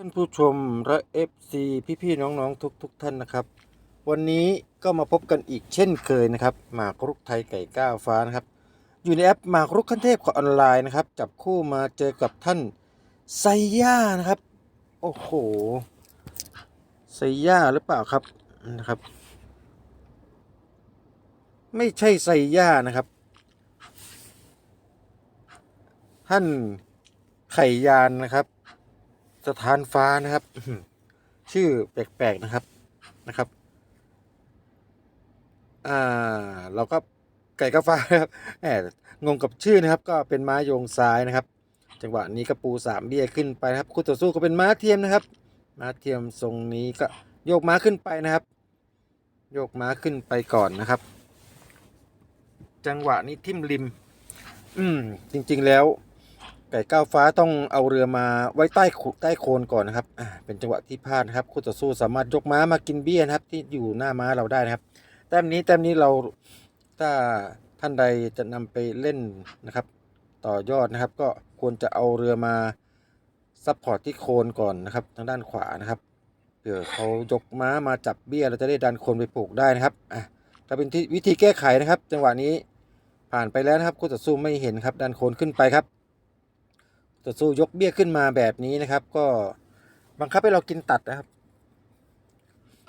ท่านผู้ชมและเอฟซีพี่ๆน้องๆทุกๆทท่านนะครับ วันนี้ก็มาพบกันอีกเช่นเคยนะครับหมากรุกไทยไก่ก้าวฟ้านะครับ อยู่ในแอปหมากรุกขั้นเทพของออนไลน์นะครับ จับคู่มาเจอกับท่านไซย่านะครับ โอ้โหไซย่าหรือเปล่าครับนะครับ ไม่ใช่ไซย่านะครับ ท่านไข่ยานนะครับ สถานฟ้านะครับ ชื่อแปลกๆนะครับนะครับ อ่า เราก็ไก่กาฟ้านะครับแหมงงกับชื่อนะครับ ก็เป็นม้าโยงซ้ายนะครับ จังหวะนี้ก็ปูสามเบี้ยขึ้นไปนะครับคู่ต่อสู้ก็เป็นม้าเทียมนะครับ ม้าเทียมทรงนี้ก็โยกม้าขึ้นไปนะครับ โยกม้าขึ้นไปก่อนนะครับ จังหวะนี้ทิ่มริม อืม จริง ๆแล้ว ไก่ก้าวฟ้าต้องเอาเรือมาไว้ใต้โคใต้โคนก่อนนะครับ อ่า เป็นจังหวะที่พลาดนะครับ คู่ต่อสู้สามารถยกม้ามากินเบี้ยนะครับ ที่อยู่หน้าม้าเราได้นะครับ แต้มนี้แต้มนี้เราถ้าท่านใดจะนำไปเล่นนะครับ ต่อยอดนะครับ ก็ควรจะเอาเรือมาซัพพอร์ตที่โคนก่อนนะครับ ทางด้านขวานะครับเผื่อเขายกม้ามาจับเบี้ยเราจะได้ดันโคนไปปลูกได้นะครับ อะถ้าเป็นวิธีแก้ไขนะครับ จังหวะนี้ผ่านไปแล้วนะครับคู่ต่อสู้ไม่เห็นครับ ดันโคนขึ้นไปครับ ต่อสู้ยกเบี้ยขึ้นมาแบบนี้นะครับ ก็บังคับให้เรากินตัดนะครับ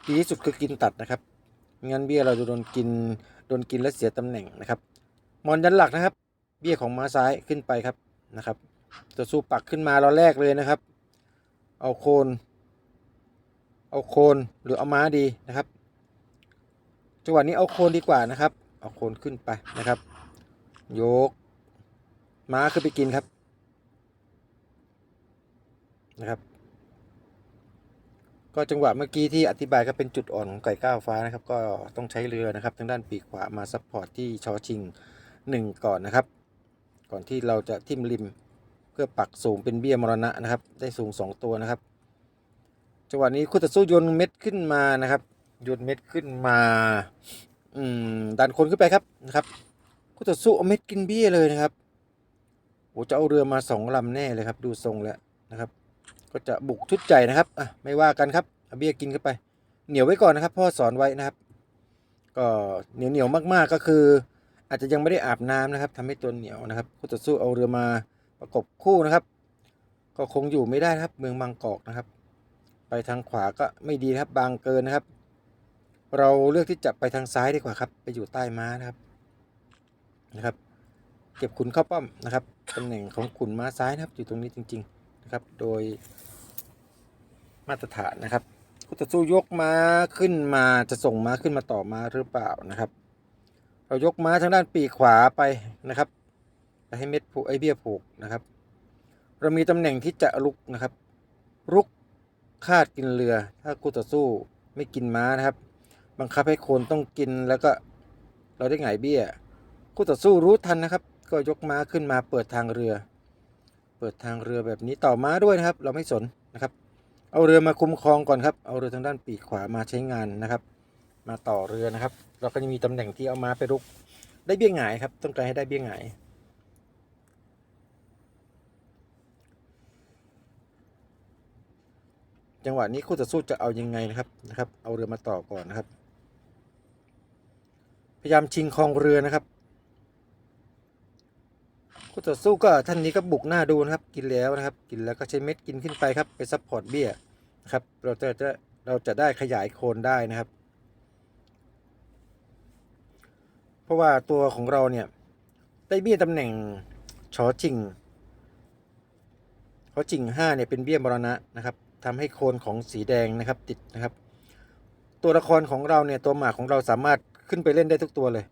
ดีที่สุดคือกินตัดนะครับงั้นเบี้ยเราจะโดนกินโดนกินและเสียตำแหน่งนะครับมอนยันหลักนะครับ เบี้ยของม้าซ้ายขึ้นไปครับนะครับต่อสู้ปักขึ้นมาเราแรกเลยนะครับ เอาโคนเอาโคนหรือเอาม้าดีนะครับจังหวะนี้เอาโคนดีกว่านะครับ เอาโคนขึ้นไปนะครับ ยก ม้าขึ้นไปกินครับ นะครับ ก็จังหวะเมื่อกี้ที่อธิบายก็เป็นจุดอ่อนของไก่ก้าวฟ้านะครับ ก็ต้องใช้เรือนะครับ ทางด้านปีกขวามาซัพพอร์ตที่ชอชิงหนึ่งก่อนนะครับ ก่อนที่เราจะทิ่มริมเพื่อปักสูงเป็นเบี้ยมรณะนะครับ ได้สูง2ตัวนะครับ จังหวะนี้คู่ต่อสู้โยนเม็ดขึ้นมานะครับโยนเม็ดขึ้นมาอืมดันคนขึ้นไปครับนะครับคู่ต่อสู้เอาเม็ดกินเบี้ยเลยนะครับโอ้จะเอาเรือมาสองลำแน่เลยครับ ดูทรงแล้วนะครับ ก็จะบุกชุดใจนะครับอะไม่ว่ากันครับเบี้ยกินเข้าไป เหนียวไว้ก่อนนะครับ พ่อสอนไว้นะครับ ก็เหนียวเหนียวๆมากๆก็คือ อาจจะยังไม่ได้อาบน้ำนะครับทำให้ตัวเหนียวนะครับคู่ต่อสู้เอาเรือมาประกบคู่นะครับ ก็คงอยู่ไม่ได้ครับ เมืองบางกอกนะครับ ไปทางขวาก็ไม่ดีครับบางเกินนะครับ เราเลือกที่จะไปทางซ้ายดีกว่าครับ ไปอยู่ใต้ม้านะครับนะครับ เก็บขุนเข้าป้อมนะครับตำแหน่งของขุนม้าซ้ายนะครับ อยู่ตรงนี้จริง ๆ นะครับ โดยมาตรฐานนะครับคู่ต่อสู้ยกม้าขึ้นมาจะส่งม้าขึ้นมาต่อม้าหรือเปล่านะครับ เรายกม้าทางด้านปีกขวาไปนะครับไปให้เม็ดผูกไอเบี้ยผูกนะครับ เรามีตำแหน่งที่จะลุกนะครับรุกคาดกินเรือ ถ้าคู่ต่อสู้ไม่กินม้านะครับ บังคับให้โคนต้องกินแล้วก็เราได้ไงเบี้ยคู่ต่อสู้รู้ทันนะครับ ก็ยกม้าขึ้นมาเปิดทางเรือ เปิดทางเรือแบบนี้ต่อม้าด้วยนะครับ เราไม่สนนะครับ เอาเรือมาคุ้มครองก่อนครับ เอาเรือทางด้านปีกขวามาใช้งานนะครับ มาต่อเรือนะครับ เราก็จะมีตำแหน่งที่เอาม้าไปรุก ได้เบี้ยหงายครับ ต้องการให้ได้เบี้ยหงายจังหวะนี้คู่ต่อสู้จะเอายังไงนะครับนะครับ เอาเรือมาต่อก่อนนะครับ พยายามชิงครองเรือนะครับ คู่ต่อสู้ก็ท่านนี้ก็บุกหน้าดูนะครับ กินแล้วนะครับ กินแล้วก็ใช้เม็ดกินขึ้นไปครับ ไปซัพพอร์ตเบี้ยนะครับ เราจะจะเราจะได้ขยายโคนได้นะครับ เพราะว่าตัวของเราเนี่ย ได้เบี้ยตำแหน่งชอจิงชอจิงห้าเนี่ยเป็นเบี้ยมรณะนะครับทำให้โคนของสีแดงนะครับติดนะครับ ตัวละครของเราเนี่ยตัวหมากของเราสามารถขึ้นไปเล่นได้ทุกตัวเลย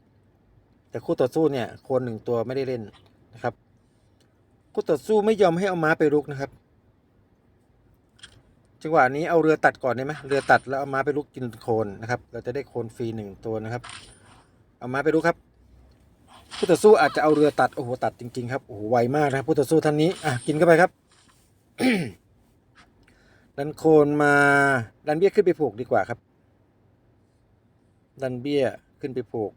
แต่คู่ต่อสู้เนี่ยโคนหนึ่งตัวไม่ได้เล่น นะครับคู่ต่อสู้ไม่ยอมให้เอาม้าไปรุกนะครับ จังหวะนี้เอาเรือตัดก่อนได้ไหมเรือตัดแล้วเอาม้าไปรุกกินโคนนะครับ เราจะได้โคนฟรีหนึ่งตัวนะครับ เอาม้าไปรุกครับคู่ต่อสู้อาจจะเอาเรือตัดโอ้โหตัดจริงๆครับโอ้โหไวมากนะคู่ต่อสู้ท่านนี้อะกินเข้าไปครับดันโคนมาดันเบี้ยขึ้นไปผูกดีกว่าครับ ดันเบี้ยขึ้นไปผูก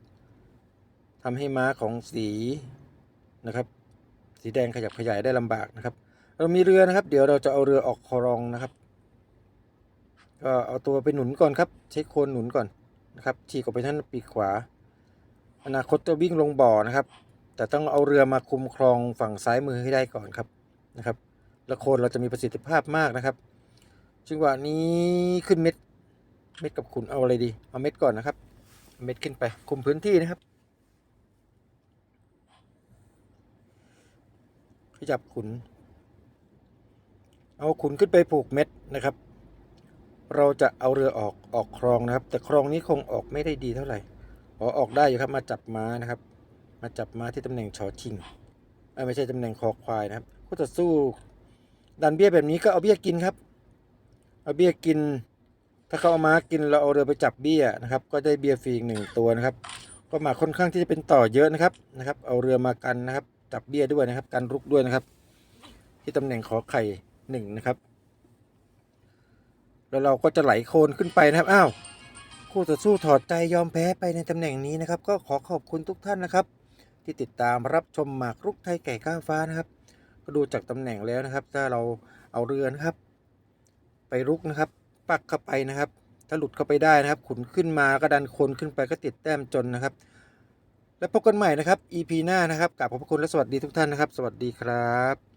ทำให้ม้าของสี นะครับ สีแดงขยับขยายได้ลำบากนะครับ เรามีเรือนะครับ เดี๋ยวเราจะเอาเรือออกครองนะครับ ก็เอาตัวไปหนุนก่อนครับ ใช้โคนหนุนก่อนนะครับฉีกออกไปท่างปีกขวา อนาคตจะวิ่งลงบ่อนะครับ แต่ต้องเอาเรือมาคุมครองฝั่งซ้ายมือให้ได้ก่อนครับนะครับแล้วโคนเราจะมีประสิทธิภาพมากนะครับจังหวะนี้ขึ้นเม็ดเม็ดกับขุนเอาอะไรดี เอาเม็ดก่อนนะครับ เม็ดขึ้นไปคุมพื้นที่นะครับ ขยับขุน เอาขุนขึ้นไปผูกเม็ดนะครับ เราจะเอาเรือออกออกคลองนะครับ แต่คลองนี้คงออกไม่ได้ดีเท่าไหร่อ๋อออกได้อยู่ครับมาจับม้านะครับ มาจับม้าที่ตำแหน่งชอชิงไม่ใช่ตำแหน่งคอควายนะครับก็จะสู้ดันเบี้ยแบบนี้ก็เอาเบี้ยกินครับ เอาเบี้ยกิน ถ้าเขาเอาม้ากินเราเอาเรือไปจับเบี้ยนะครับ ก็ได้เบี้ยฟรีอีกหนึ่งตัวนะครับ ก็หมากค่อนข้างที่จะเป็นต่อเยอะนะครับนะครับ เอาเรือมากันนะครับ จับเบี้ยด้วยนะครับกันรุกด้วยนะครับ ที่ตำแหน่งขอไข่หนึ่งนะครับ แล้วเราก็จะไหลโคลนขึ้นไปนะครับอ้าวคู่ต่อสู้ถอดใจยอมแพ้ไปในตำแหน่งนี้นะครับ ก็ขอขอบคุณทุกท่านนะครับ ที่ติดตามรับชมหมากรุกไทยไก่ก้าวฟ้านะครับ ก็ดูจากตำแหน่งแล้วนะครับ ถ้าเราเอาเรือนะครับ ไปรุกนะครับ ปักเข้าไปนะครับ ถ้าหลุดเข้าไปได้นะครับ ขุนขึ้นมาก็ดันโคนขึ้นไปก็ติดแต้มจนนะครับ แล้วพบกันใหม่นะครับ EP หน้านะครับกราบขอบพระคุณและสวัสดีทุกท่านนะครับ สวัสดีครับ